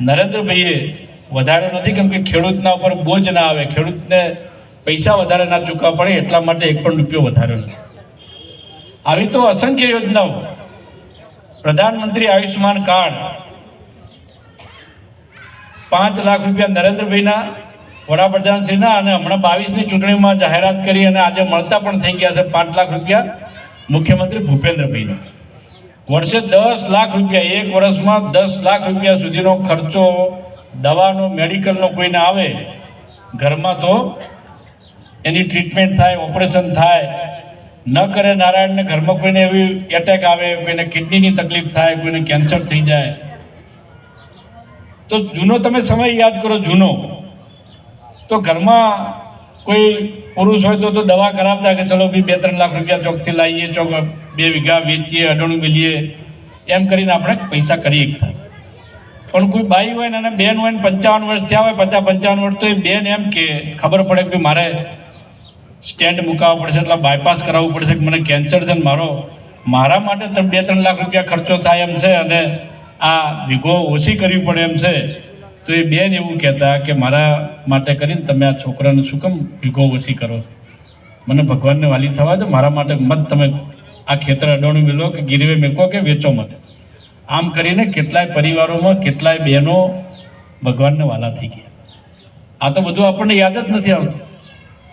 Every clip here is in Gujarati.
નરેન્દ્રભાઈએ વધારે નથી કેમ કે ખેડૂતના ઉપર બોજ ના આવે. ખેડૂતને પૈસા વધારે ના ચૂકવવા પડે એટલા માટે એક પણ રૂપિયો વધારે નથી. આવી તો અસંખ્ય યોજનાઓ. પ્રધાનમંત્રી આયુષ્યમાન કાર્ડ. પાંચ લાખ રૂપિયા નરેન્દ્રભાઈના, વડાપ્રધાનશ્રીના અને હમણાં બાવીસની ચૂંટણીમાં જાહેરાત કરી અને આજે મળતા પણ થઈ ગયા છે પાંચ લાખ રૂપિયા મુખ્યમંત્રી ભૂપેન્દ્રભાઈનો. વર્ષે દસ લાખ રૂપિયા, એક વર્ષમાં દસ લાખ રૂપિયા સુધીનો ખર્ચો દવાનો, મેડિકલનો કોઈને આવે, ઘરમાં તો એની ટ્રીટમેન્ટ થાય ઓપરેશન થાય, ન કરે નારાયણને ઘરમાં કોઈને એવી એટેક આવે, કોઈને કિડનીની તકલીફ થાય, કોઈને કેન્સર થઈ જાય. તો જૂનો તમે સમય યાદ કરો, જૂનો. તો ઘરમાં કોઈ પુરુષ હોય તો દવા કરાવતા કે ચલો ભાઈ બે ત્રણ લાખ રૂપિયા ચોકથી લાવીએ, ચોક બે વીઘા વેચીએ, અડણું મિલીએ એમ કરીને આપણે પૈસા કરી એકતા પણ કોઈ બાઈ હોય ને અને બેન હોય ને પંચાવન વર્ષ થયા હોય, પચાસ પંચાવન વર્ષ, તો એ બેન એમ કે, ખબર પડે કે મારે સ્ટેન્ડ મુકાવવું પડશે, એટલે બાયપાસ કરાવવું પડશે કે મને કેન્સર છે ને મારો. મારા માટે બે ત્રણ લાખ રૂપિયા ખર્ચો થાય એમ છે અને આ વીઘો ઓછી કરવી પડે એમ છે. તો એ બેન એવું કહેતા કે, મારા માટે કરીને તમે આ છોકરાને શું કેમ વીઘો ઓછી કરો? મને ભગવાનને વાલી થવા દો, મારા માટે મત તમે આ ખેતર અડોણું મેલો કે ગીરવે મેકો કે વેચો મત આમ કરીને કેટલાય પરિવારોમાં કેટલાય બહેનો ભગવાનને વાલા થઈ ગયા. આ તો બધું આપણને યાદ જ નથી આવતું.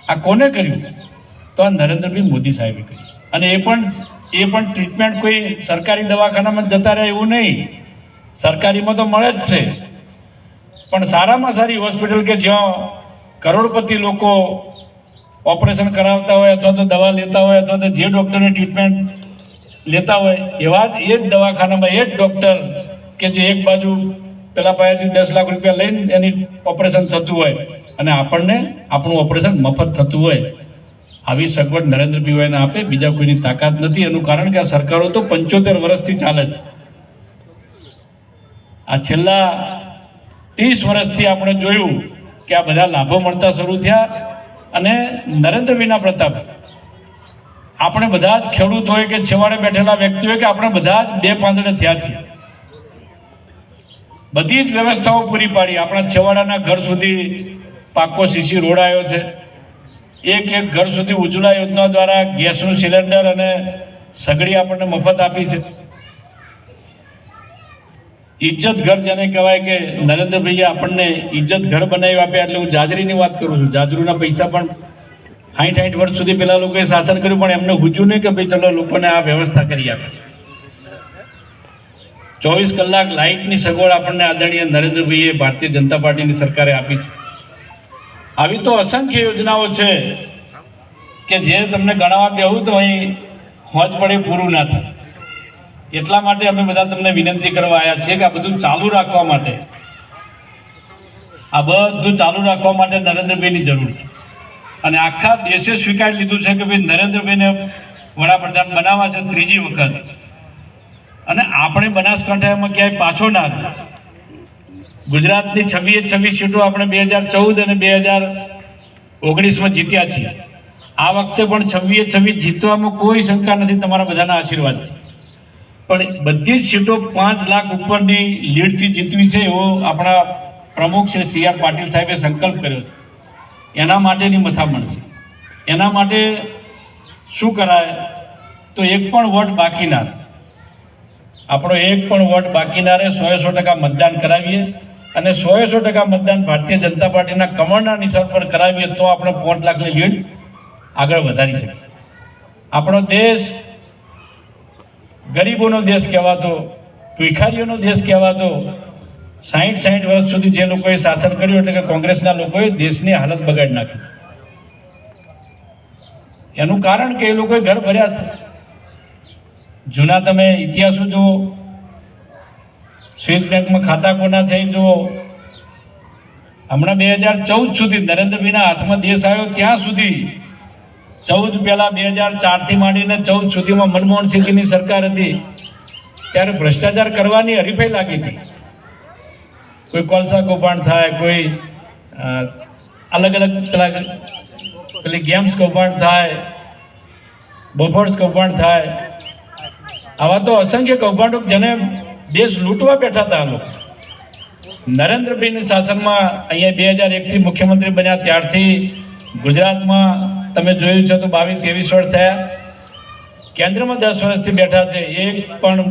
આ કોને કર્યું? તો આ નરેન્દ્રભાઈ મોદી સાહેબે કર્યું. અને એ પણ એ પણ ટ્રીટમેન્ટ કોઈ સરકારી દવાખાનામાં જતા રહે એવું નહીં. સરકારીમાં તો મળે જ છે. પણ સારામાં સારી હોસ્પિટલ કે જ્યાં કરોડપતિ લોકો ઓપરેશન કરાવતા હોય અથવા તો દવા લેતા હોય અથવા તો જે ડૉક્ટરની ટ્રીટમેન્ટ લેતા હોય, એવા જ એ જ દવાખાનામાં એ જ ડૉક્ટર કે જે એક બાજુ પેલા પાસેથી દસ લાખ રૂપિયા લઈને એની ઓપરેશન થતું હોય. અને આપણને આપણું ઓપરેશન મફત થતું હોય. આવી સગવડ નરેન્દ્રભાઈને આપે, બીજા કોઈની તાકાત નથી. એનું કારણ કે આ સરકારો તો પંચોતેર વર્ષથી ચાલે છે. આ છેલ્લા ત્રીસ વર્ષથી આપણે જોયું કે આ બધા લાભો મળતા શરૂ થયા. અને નરેન્દ્રભાઈના પ્રતાપ. આપણે બધા જ ખેડૂત હોય કે છેવાડે બેઠેલા વ્યક્તિ હોય કે આપણે બધા જ બે પાંદડે થયા છીએ. બધી જ વ્યવસ્થાઓ પૂરી પાડી. આપણા છેવાડાના ઘર સુધી પાકો સીસી રોડ આવ્યો છે. એક એક ઘર સુધી ઉજ્જવલા યોજના દ્વારા ગેસનું સિલિન્ડર અને સગડી આપણને મફત આપી છે. ઇજ્જત ઘર જેને કહેવાય કે નરેન્દ્રભાઈએ આપણને ઇજ્જત ઘર બનાવી આપ્યા એટલે હું જાજરીની વાત કરું છું. જાજરૂના પૈસા પણ સાઠ સાઠ વર્ષ સુધી પેલા લોકોએ શાસન કર્યું, પણ એમને હુજ્યું નહીં કે ભાઈ ચલો લોકોને આ વ્યવસ્થા કરી આપી. ચોવીસ કલાક લાઇટની સગવડ આપણને આદરણીય નરેન્દ્રભાઈએ ભારતીય જનતા પાર્ટીની સરકારે આપી છે. આવી તો અસંખ્ય યોજનાઓ છે કે જે તમને ગણાવવા બેહું તો અહીં હોજ પડે પૂરું ના થાય. એટલા માટે અમે બધા તમને વિનંતી કરવા આવ્યા છીએ કે આ બધું ચાલુ રાખવા માટે. આ બધું ચાલુ રાખવા માટે નરેન્દ્રભાઈની જરૂર છે. અને આખા દેશે સ્વીકારી લીધું છે કે ભાઈ નરેન્દ્રભાઈને વડાપ્રધાન બનાવવા છે ત્રીજી વખત. અને આપણે બનાસકાંઠામાં ક્યાંય પાછો ના ગુજરાતની છવ્વીસ છવ્વીસ સીટો આપણે બે હજાર ચૌદ અને બે હજાર ઓગણીસમાં જીત્યા છીએ. આ વખતે પણ છવ્વીસ છવ્વીસ જીતવામાં કોઈ શંકા નથી તમારા બધાના આશીર્વાદ છે પણ બધી જ સીટો પાંચ લાખ ઉપરની લીડથી જીતવી છે એવો આપણા પ્રમુખ શ્રી સી આર પાટીલ સાહેબે સંકલ્પ કર્યો છે. એના માટેની મથામણ છે. એના માટે શું કરાય? તો એક પણ વોટ બાકી ના આપણો એક પણ વોટ બાકી ના રહે સો સો ટકા મતદાન કરાવીએ અને સો સો ટકા મતદાન ભારતીય જનતા પાર્ટીના કમળના નિશાન પર કરાવીએ તો આપણે પાંચ લાખની લીડ આગળ વધારી શકીએ. આપણો દેશ ગરીબોનો દેશ કહેવાતો, ભિખારીઓનો દેશ કહેવાતો, સાહીઠ સાહીઠ વર્ષ સુધી જે લોકોએ શાસન કર્યું એટલે કે કોંગ્રેસના લોકોએ દેશની હાલત બગાડી નાખી. એનું કારણ કે એ લોકોએ ઘર ભર્યા છે. જૂના તમે ઇતિહાસો જુઓ, સ્વિસ બેંકમાં ખાતા કોના છે જુઓ. હમણાં બે હજાર ચૌદ સુધી નરેન્દ્રભાઈના હાથમાં દેશ આવ્યો, ત્યાં સુધી ચૌદ પહેલા બે હજાર ચારથી માંડીને ચૌદ સુધીમાં મનમોહન સિંહની સરકાર હતી. ત્યારે ભ્રષ્ટાચાર કરવાની હરીફાઈ લાગી હતી. કોઈ કોલસા કૌભાંડ થાય, કોઈ અલગ અલગ પેલા પેલી ગેમ્સ કૌભાંડ થાય, બફર્સ કૌભાંડ થાય. આવા તો અસંખ્ય કૌભાંડો જેને દેશ લૂંટવા બેઠા હતા લોકો. નરેન્દ્રભાઈના શાસનમાં અહીંયા બે હજાર એકથી મુખ્યમંત્રી બન્યા ત્યારથી ગુજરાતમાં તમે જોયું છે તો બાવીસ ત્રેવીસ વર્ષ થયા. કેન્દ્રમાં દસ વર્ષથી બેઠા છે. એક પણ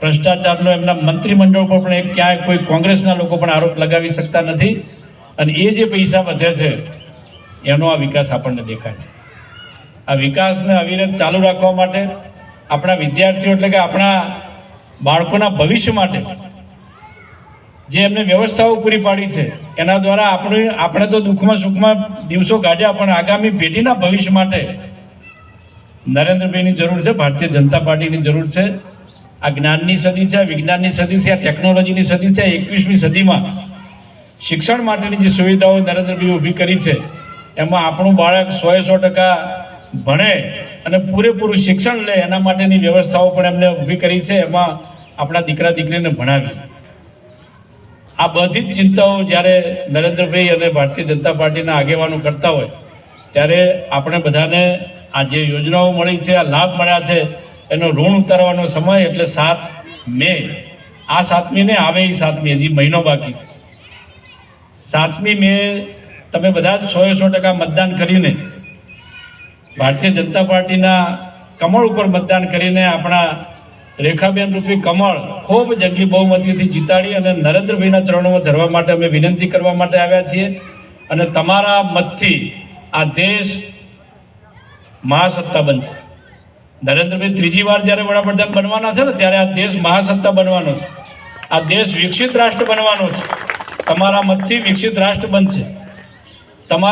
ભ્રષ્ટાચારનો એમના મંત્રીમંડળ પર પણ એક ક્યાંય કોઈ કોંગ્રેસના લોકો પણ આરોપ લગાવી શકતા નથી. અને એ જે પૈસા વધે છે, એનો આ વિકાસ આપણને દેખાય છે. આ વિકાસને અવિરત ચાલુ રાખવા માટે આપણા વિદ્યાર્થીઓ એટલે કે આપણા બાળકોના ભવિષ્ય માટે જે એમને વ્યવસ્થાઓ પૂરી પાડી છે, એના દ્વારા આપણે આપણે તો દુઃખમાં સુખમાં દિવસો કાઢ્યા, પણ આગામી પેઢીના ભવિષ્ય માટે નરેન્દ્રભાઈની જરૂર છે, ભારતીય જનતા પાર્ટીની જરૂર છે. આ જ્ઞાનની સદી છે વિજ્ઞાનની સદી છે, આ ટેકનોલોજીની સદી છે એકવીસમી સદીમાં શિક્ષણ માટેની જે સુવિધાઓ નરેન્દ્રભાઈ ઊભી કરી છે, એમાં આપણું બાળક સો સો ટકા ભણે અને પૂરેપૂરું શિક્ષણ લે, એના માટેની વ્યવસ્થાઓ પણ એમને ઊભી કરી છે, એમાં આપણા દીકરા દીકરીને ભણાવી. આ બધી જ ચિંતાઓ જ્યારે નરેન્દ્રભાઈ અને ભારતીય જનતા પાર્ટીના આગેવાનો કરતા હોય, ત્યારે આપણે બધાને આ જે યોજનાઓ મળી છે, આ લાભ મળ્યા છે, એનો ઋણ ઉતારવાનો સમય એટલે સાત મે. આ સાતમી ને આવે એ સાતમી, હજી મહિનો બાકી છે. સાતમી મે તમે બધા જ સો સો ટકા મતદાન કરીને, ભારતીય જનતા પાર્ટીના કમળ ઉપર મતદાન કરીને આપણા રેખાબેન રૂપી કમળ ખૂબ જંગી બહુમતીથી જીતાડી અને નરેન્દ્રભાઈના ચરણોમાં ધરવા માટે અમે વિનંતી કરવા માટે આવ્યા છીએ. અને તમારા મતથી આ દેશ મહાસત્તા બનશે. નરેન્દ્રભાઈ ત્રીજી વાર જ્યારે વડાપ્રધાન બનવાના છે ને, ત્યારે આ દેશ મહાસત્તા બનવાનો છે. આ દેશ વિકસિત રાષ્ટ્ર બનવાનો છે. તમારા મતથી વિકસિત રાષ્ટ્ર બનશે. તમારા